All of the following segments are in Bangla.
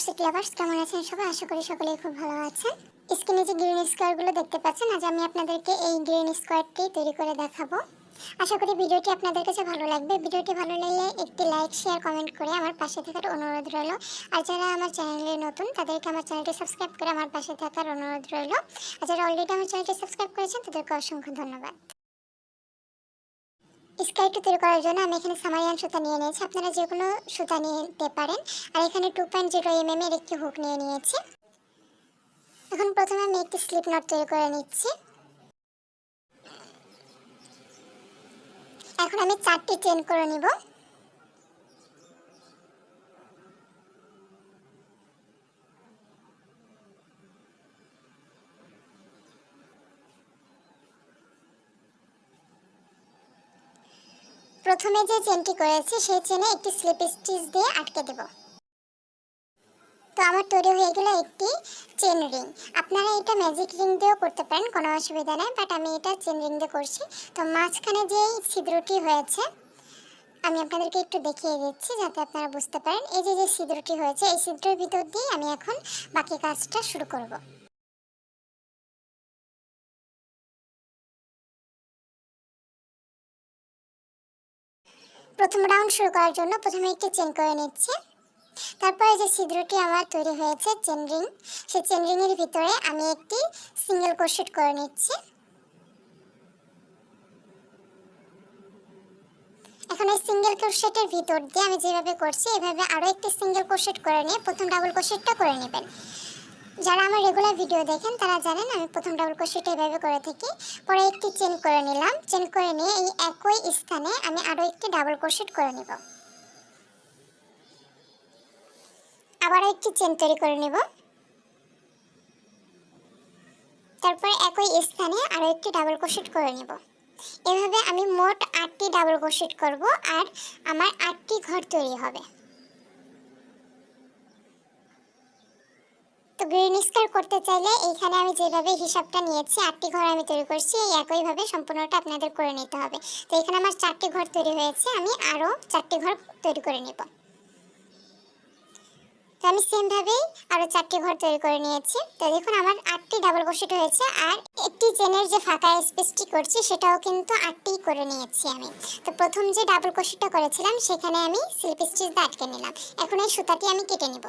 কোর্সেট লাভার্স কেমন আছেন সবাই? আশা করি সকলেই খুব ভালো আছেন। স্ক্রিনে যে গ্রিন স্কোয়ারগুলো দেখতে পাচ্ছেন, আজ আমি আপনাদেরকে এই গ্রিন স্কোয়ারটি তৈরি করে দেখাবো। আশা করি ভিডিওটি আপনাদের কাছে ভালো লাগবে। ভিডিওটি ভালো লাগলে একটি লাইক শেয়ার কমেন্ট করে আমার পাশে থাকার অনুরোধ রইল। আর যারা আমার চ্যানেলে নতুন, তাদেরকে আমার চ্যানেলটি সাবস্ক্রাইব করে আমার পাশে থাকার অনুরোধ রইল। আর যারা অলরেডি আমার চ্যানেলটি সাবস্ক্রাইব করেছেন, তাদেরকে অসংখ্য ধন্যবাদ। স্কাইটু তৈরি করার জন্য আমি এখানে সামারিয়ান সুতা নিয়ে নিয়েছি। আপনারা যে কোনো সুতা নিতে পারেন। আর এখানে টু পয়েন্ট জিরো এম এর একটি হুক নিয়ে নিয়েছি। এখন প্রথমে আমি একটি স্লিপ নট তৈরি করে নিচ্ছি। এখন আমি চারটি চেন করে নিব। প্রথমে যে চেনটি করেছি, সেই চেনে একটি স্লিপ স্টিচ দিয়ে আটকে দেব। তো আমার তৈরি হয়ে গেল একটি চেন রিং। আপনারা এটা ম্যাজিক রিং দিয়েও করতে পারেন, কোনো অসুবিধা নেই বাট আমি এটা চেন রিং দিয়ে করছি। তো মাঝখানে যে ছিদ্রটি হয়েছে, আমি আপনাদেরকে একটু দেখিয়ে দিচ্ছি যাতে আপনারা বুঝতে পারেন। এই যে যে ছিদ্রটি হয়েছে, এই ছিদ্রের ভিতর দিয়ে আমি এখন বাকি কাজটা শুরু করব। প্রথম রাউন্ড শুরু করার জন্য প্রথমে একটি চেন করে নিচ্ছি। তারপরে যে ছিদ্রটি আমার তৈরি হয়েছে চেন রিং সেই চেন রিংয়ের ভিতরে আমি একটি সিঙ্গেল ক্রোশেট করে নিচ্ছি। এখন এই সিঙ্গেল ক্রোশেটের ভিতর দিয়ে আমি যেভাবে করছি, এভাবে আরও একটি সিঙ্গেল ক্রোশেট করে নিয়ে প্রথম ডাবল ক্রোশেটটা করে নেবেন। যারা আমার রেগুলার ভিডিও দেখেন, তারা জানেন আমি প্রথম ডাবল ক্রোশেট এভাবে করে থাকি। পরে একটি চেন করে নিলাম। চেন করে নিয়ে এই একই স্থানে আমি আরও একটি ডাবল ক্রোশেট করে নেব। আবারও একটি চেন তৈরি করে নেব। তারপরে একই স্থানে আরও একটি ডাবল ক্রোশেট করে নেব। এভাবে আমি মোট আটটি ডাবল ক্রোশেট করব, আর আমার আটটি ঘর তৈরি হবে। তো গ্রিন স্কার করতে চাইলে এইখানে আমি যেভাবে হিসাবটা নিয়েছি, আটটি ঘর আমি তৈরি করছি, এই একইভাবে সম্পূর্ণটা আপনাদের করে নিতে হবে। তো এখানে আমার চারটি ঘর তৈরি হয়েছে, আমি আরও চারটি ঘর তৈরি করে নেব। তো আমি সেমভাবেই আরও চারটি ঘর তৈরি করে নিয়েছি। তো দেখুন, আমার আটটি ডাবল ক্রোশেট হয়েছে, আর একটি চেনের যে ফাঁকা স্পেসটি করছি, সেটাও কিন্তু আটটি করে নিয়েছি আমি। তো প্রথম যে ডাবল ক্রোশেটটা করেছিলাম, সেখানে আমি স্লিপ স্টিচ দিয়ে আটকে নিলাম। এখন এই সুতাটি আমি কেটে নিব।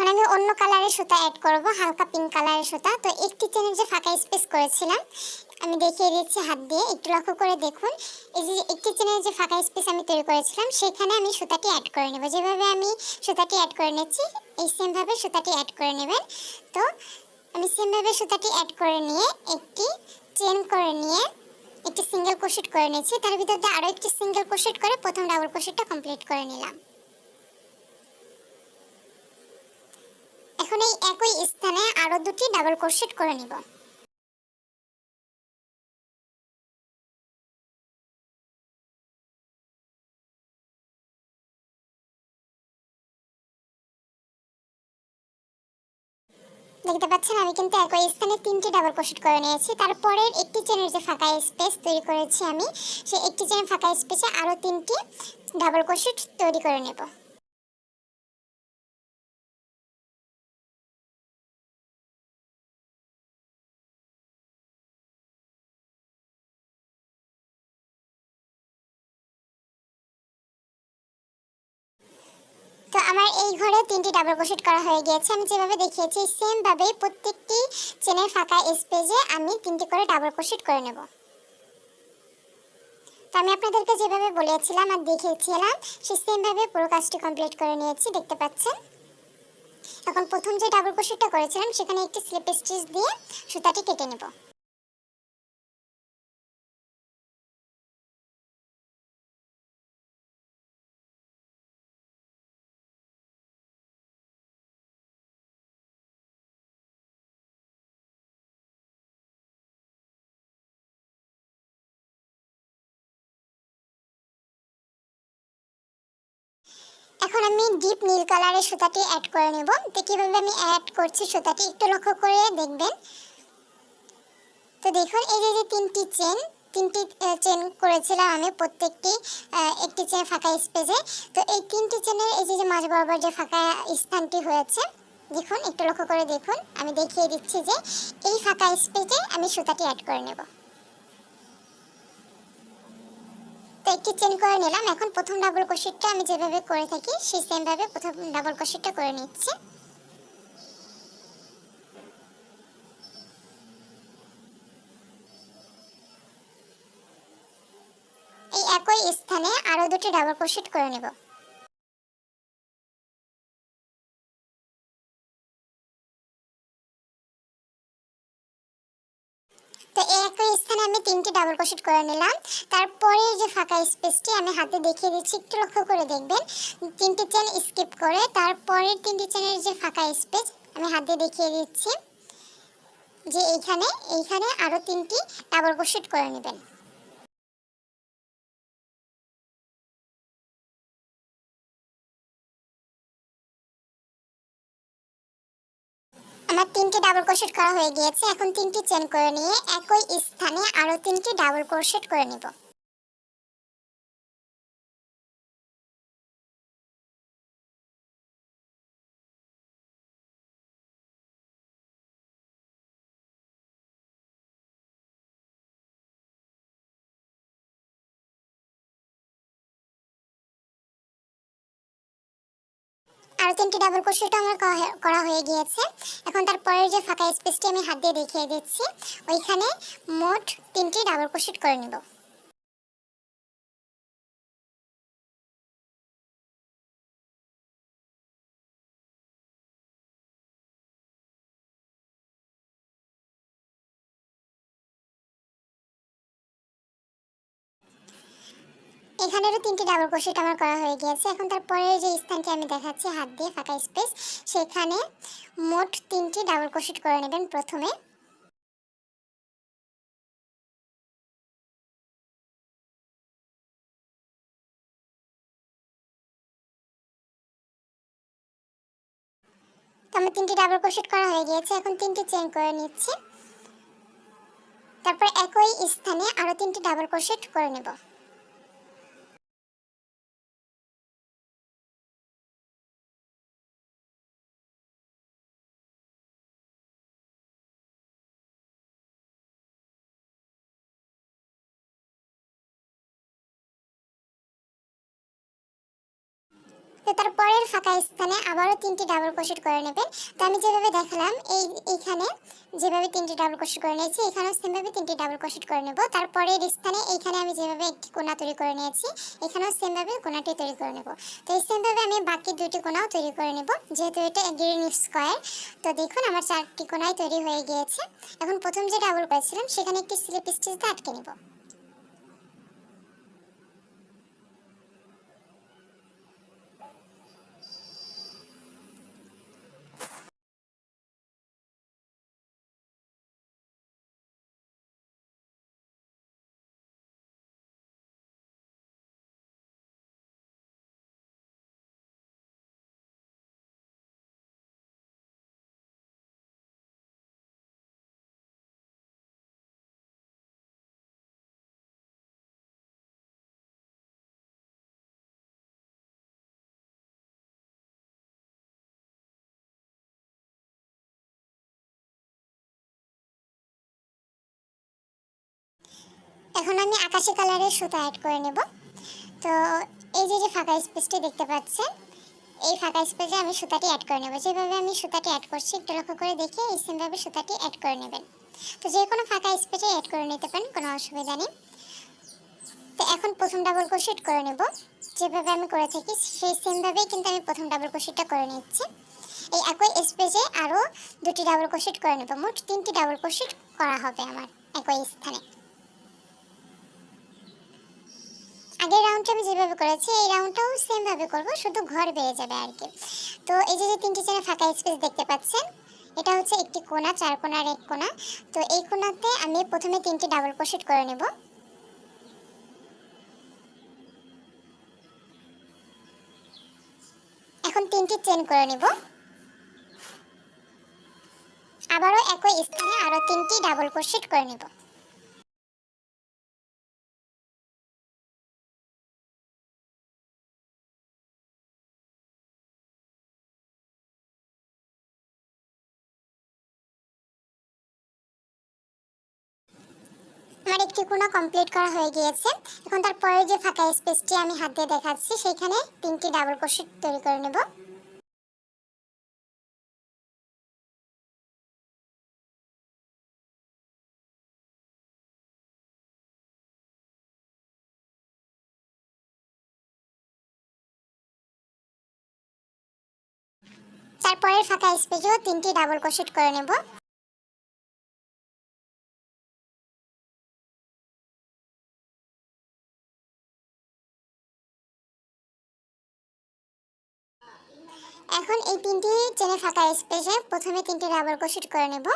এখন আমি অন্য কালারের সুতা অ্যাড করব, হালকা পিঙ্ক কালারের সুতা। তো একটি চেনের যে ফাঁকা স্পেস করেছিলাম, আমি দেখিয়ে দিচ্ছি হাত দিয়ে, একটু লক্ষ্য করে দেখুন। এই যে একটি চেনের যে ফাঁকা স্পেস আমি তৈরি করেছিলাম, সেখানে আমি সুতাটি অ্যাড করে নেব। যেভাবে আমি সুতাটি অ্যাড করে নিচ্ছি, এই সেমভাবে সুতাটি অ্যাড করে নেবেন। তো আমি সেমভাবে সুতাটি অ্যাড করে নিয়ে একটি চেন করে নিয়ে একটি সিঙ্গেল ক্রোশেট করে নিয়েছি। তার ভিতর দিয়ে আরও একটি সিঙ্গেল ক্রোশেট করে প্রথম ডাবল ক্রোশেটটা কমপ্লিট করে নিলাম। এখন এই একই স্থানে আরও দুটি ডাবল ক্রোশেট করে নিব। দেখতে পাচ্ছেন, আমি কিন্তু একই স্থানে তিনটি ডাবল ক্রোশেট করে নিয়েছি। তারপরে একটি চেনের যে ফাঁকা স্পেস তৈরি করেছি আমি, সেই একটি চেনের ফাঁকা স্পেসে আরও তিনটি ডাবল ক্রোশেট তৈরি করে নেব। এই ঘরে তিনটি ডাবল ক্রোশেট করা হয়ে গিয়েছে। আমি যেভাবে দেখিয়েছি সেম ভাবে প্রত্যেকটি চেনের ফাঁকা স্পেসে আমি তিনটি করে ডাবল ক্রোশেট করে নেব। তো আমি আপনাদেরকে যেভাবে বলেছিলাম আর দেখিয়েছিলাম সে সেমভাবে পুরো কাজটি কমপ্লিট করে নিয়েছি, দেখতে পাচ্ছেন? এখন প্রথম যে ডাবল ক্রোশেটটা করেছিলাম, সেখানে একটি স্লিপ স্টিচ দিয়ে সুতাটি কেটে নেব। এখন আমি ডিপ নীল কালারের সুতাটি অ্যাড করে নেব। তো কীভাবে আমি অ্যাড করছি সুতাটি একটু লক্ষ্য করে দেখবেন। তো দেখুন, এই যে তিনটি চেন তিনটি চেন করেছিলাম আমি প্রত্যেকটি একটি চেন ফাঁকা স্পেসে তো এই তিনটি চেনের এই যে যে মাঝ বরাবর যে ফাঁকা স্থানটি হয়েছে, দেখুন, একটু লক্ষ্য করে দেখুন। আমি দেখিয়ে দিচ্ছি যে, এই ফাঁকা স্পেসে আমি সুতাটি অ্যাড করে নেব। একটি চেন করে নিলাম। এখন প্রথম ডাবল ক্রোশেটটা আমি যেভাবে করে থাকি, সেই সেমভাবে প্রথম ডাবল ক্রোশেটটা করে নিচ্ছি। এই একই স্থানে আরও দুটি ডাবল ক্রোশেট করে নেব। তিনটি করে নিলাম। তারপরে যে ফাঁকা স্পেসটি আমি হাতে দেখিয়ে দিচ্ছি, একটু লক্ষ্য করে দেখবেন। তিনটি চেন স্কিপ করে তারপরের তিনটি চেনের যে ফাঁকা স্পেস আমি হাতে দেখিয়ে দিচ্ছি যে এইখানে এইখানে আরও তিনটি ডাবল ক্রোশেট করে নেবেন। আমার তিনটি ডাবল ক্রোশেট করা হয়ে গিয়েছে, এখন তিনটি চেন করে নিয়ে একই স্থানে আরও তিনটি ডাবল ক্রোশেট করে নিব। আরও তিনটি ডাবল ক্রোশেট আমার করা হয়ে গিয়েছে। এখন তারপরের যে ফাঁকা স্পেসটি আমি হাত দিয়ে দেখিয়ে দিচ্ছি, ওইখানে মোট তিনটি ডাবল ক্রোশেট করে নেব। এখানেরও তিনটি ডাবল ক্রোশেট আমার করা হয়ে গিয়েছে। এখন তারপরে যে স্থানটি আমি দেখাচ্ছি, হাত দিয়ে ফাঁকা স্পেস সেখানে মোট তিনটি ডাবল ক্রোশেট করে নেবেন প্রথমে। তো আমার তিনটি ডাবল ক্রোশেট করা হয়ে গিয়েছে, এখন তিনটি চেন করে নিচ্ছি। তারপর একই স্থানে আরও তিনটি ডাবল ক্রোশেট করে নেব। তো তার পরের ফাঁকা স্থানে আবারও তিনটি ডাবল ক্রোশেট করে নেবেন। তো আমি যেভাবে দেখালাম, এই এইখানে যেভাবে তিনটি ডাবল ক্রোশেট করে নিয়েছি, এখানেও সেমভাবে তিনটি ডাবল ক্রোশেট করে নেব। তারপরের স্থানে এইখানে আমি যেভাবে একটি কোনা তৈরি করে নিয়েছি, এখানেও সেমভাবে কোনাটি তৈরি করে নেব। তো এই সেমভাবে আমি বাকি দুটি কোনাও তৈরি করে নেব, যেহেতু এটা গ্রিন স্কোয়ার তো দেখুন, আমার চারটি কোনায় তৈরি হয়ে গিয়েছে। এখন প্রথম যে ডাবল করেছিলাম, সেখানে একটি স্লিপ স্টিচ দিয়ে আটকে নেব। এখন আমি আকাশি কালারের সুতা অ্যাড করে নেব। তো এই যে যে ফাঁকা স্পেসটি দেখতে পাচ্ছেন, এই ফাঁকা স্পেসে আমি সুতাটি অ্যাড করে নেব। যেভাবে আমি সুতাটি অ্যাড করছি, একটু লক্ষ্য করে দেখে এই সেমভাবে সুতাটি অ্যাড করে নেবেন। তো যে কোনো ফাঁকা স্পেসে অ্যাড করে নিতে পারেন, কোনো অসুবিধা নেই। তো এখন প্রথম ডাবল ক্রোশেট করে নেব। যেভাবে আমি করে থাকি, সেই সেমভাবেই কিন্তু আমি প্রথম ডাবল ক্রোশেটটা করে নিচ্ছি। এই একই স্পেসে আরও দুটি ডাবল ক্রোশেট করে নেব। মোট তিনটি ডাবল ক্রোশেট করা হবে আমার একই স্থানে। আগের রাউন্ডটা আমি যেভাবে করেছি, এই রাউন্ডটাও সেমভাবে করব, শুধু ঘর বেড়ে যাবে আর কি। তো এই যে তিনটি চেনে ফাঁকা স্পেস দেখতে পাচ্ছেন, এটা হচ্ছে একটি কোনা, চার কোনার এক কোনা। তো এই কোনাতে আমি প্রথমে তিনটি ডাবল ক্রোশেট করে নেব। এখন তিনটি চেন করে নিব। আবারও একই স্থানে আরও তিনটি ডাবল ক্রোশেট করে নিব। আমার একটি কোনা কমপ্লিট করা হয়ে গিয়েছে। এখন তারপরে যে ফাঁকা স্পেসটি আমি হাত দিয়ে দেখাচ্ছি সেখানে তিনটি ডাবল ক্রোশেট তৈরি করে নেব। তারপরের ফাঁকা স্পেসেও তিনটি ডাবল ক্রোশেট করে নেব। এখন এই তিনটি চেনে ফাঁকা স্পেসে প্রথমে তিনটি রাবার ক্রোশেট করে নেব।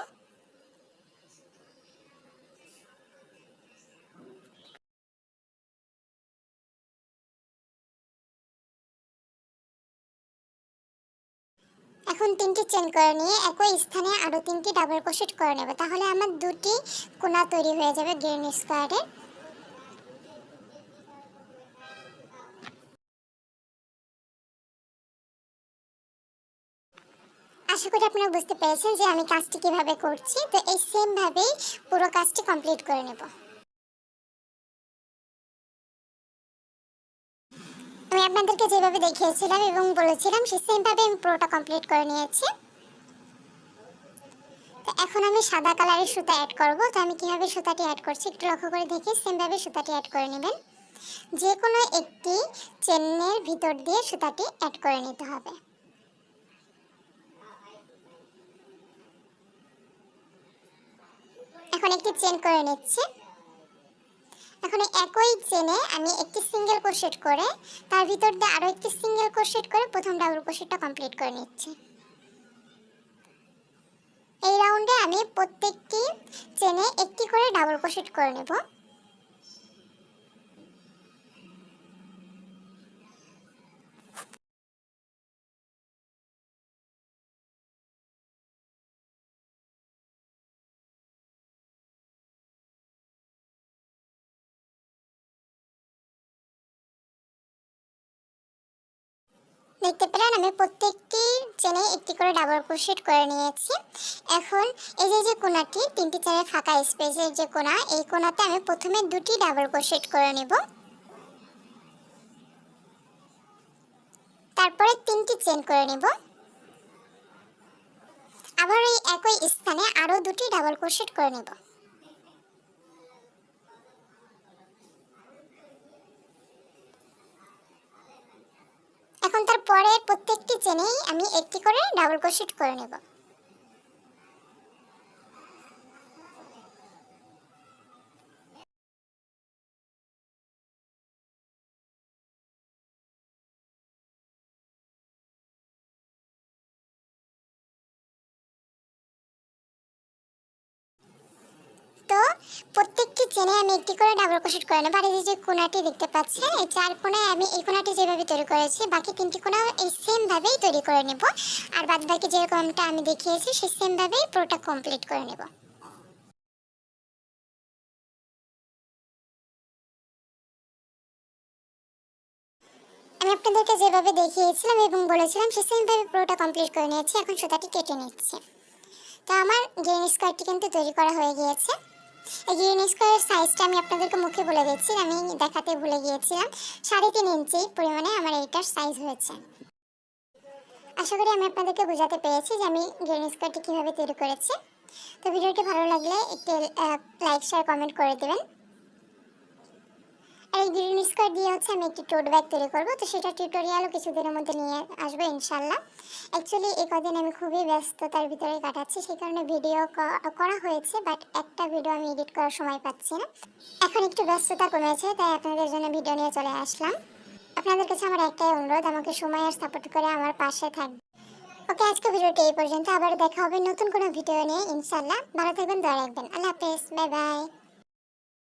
এখন তিনটি চেন করে নিয়ে একই স্থানে আরও তিনটি ডাবল ক্রোশেট করে নেব। তাহলে আমার দুটি কোনা তৈরি হয়ে যাবে গ্রিন স্কোয়ারের আশা করি আপনারা বুঝতে পেরেছেন যে আমি কাজটি কীভাবে করছি। তো এই সেমভাবেই পুরো কাজটি কমপ্লিট করে নেব। আমি আপনাদেরকে যেভাবে দেখিয়েছিলাম এবং বলেছিলাম সে সেমভাবে আমি পুরোটা কমপ্লিট করে নিয়েছি। তো এখন আমি সাদা কালারের সুতা অ্যাড করব। তো আমি কীভাবে সুতাটি অ্যাড করছি একটু লক্ষ্য করে দেখে। সেমভাবে সুতাটি অ্যাড করে নেবেন। যে কোনো একটি চেনের ভিতর দিয়ে সুতাটি অ্যাড করে নিতে হবে। একটি চেন করে নিচ্ছি। এখন একই চেনে আমি একটি সিঙ্গেল ক্রোশেট করে, তার ভিতর দিয়ে আরও একটি সিঙ্গেল ক্রোশেট করে প্রথম ডাবল ক্রোশেটটা কমপ্লিট করে নিচ্ছি। এই রাউন্ডে আমি প্রত্যেকটি চেনে একটি করে ডাবল ক্রোশেট করে নেব। দেখতে পেলেন, আমি প্রত্যেকটি চেনে একটি করে ডাবল ক্রোশেট করে নিয়েছি। এখন এই যে যে কোনাটি, তিনটি চেনের ফাঁকা স্পেসের যে কোনা, এই কোনাতে আমি প্রথমে দুটি ডাবল ক্রোশেট করে নেব। তারপরে তিনটি চেন করে নেব। আবার এই একই স্থানে আরও দুটি ডাবল ক্রোশেট করে নেব এখন তার পরের প্রত্যেকটি চেনেই আমি একটি করে ডাবল ক্রোশেট করে নেব। চেনে আমি একটি করে ডাবল ক্রোশেট করে নেব। আর এই যে কোনাটি দেখতে পাচ্ছেন, এই চার কোনায় আমি এই কোনাটি যেভাবে তৈরি করেছি, বাকি তিনটি কোনা এই সেম ভাবেই তৈরি করে নেব। আর বাদ বাকি যেরকমটা আমি দেখিয়েছি, সেই সেম ভাবেই পুরোটা কমপ্লিট করে নেব। আমি আপনাদেরকে যেভাবে দেখিয়েছিলাম এবং বলেছিলাম সে সেমভাবে পুরোটা কমপ্লিট করে নিয়েছি। এখন সুতাটি কেটে নিচ্ছি। তো আমার গ্রিন স্কোয়ারটি কিন্তু তৈরি করা হয়ে গিয়েছে। গ্রিন স্কোয়ারের সাইজটা আমি আপনাদেরকে মুখে বলে দিচ্ছি, আমি দেখাতে ভুলে গিয়েছিলাম। সাড়ে তিন ইঞ্চি পরিমাণে আমার এইটার সাইজ হয়েছে। আশা করি আমি আপনাদেরকে বোঝাতে পেরেছি যে আমি গ্রিন স্কোয়ারটি কীভাবে তৈরি করেছি। তো ভিডিওটি ভালো লাগলে একটি লাইক শেয়ার কমেন্ট করে দেবেন। আর এই স্কোয়ার দিয়ে হচ্ছে আমি একটি টোট ব্যাগ তৈরি করব। তো সেটা টিউটোরিয়ালও কিছুদিনের মধ্যে নিয়ে আসব ইনশাল্লাহ অ্যাকচুয়ালি এই কদিন আমি খুবই ব্যস্ততার ভিতরে কাটাচ্ছি। সেই কারণে ভিডিও করা হয়েছে বাট একটা ভিডিও আমি এডিট করার সময় পাচ্ছি না। এখন একটু ব্যস্ততা কমেছে, তাই আপনাদের জন্য ভিডিও নিয়ে চলে আসলাম। আপনাদের কাছে আমার একটাই অনুরোধ, আমাকে সময় আর সাপোর্ট করে আমার পাশে থাকবে ওকে, আজকে ভিডিওটি এই পর্যন্ত। আবার দেখা হবে নতুন কোনো ভিডিও নিয়ে ইনশাল্লাহ ভালো থাকবেন, দয়া রাখবেন। আল্লাহ হাফেজ বাই বাই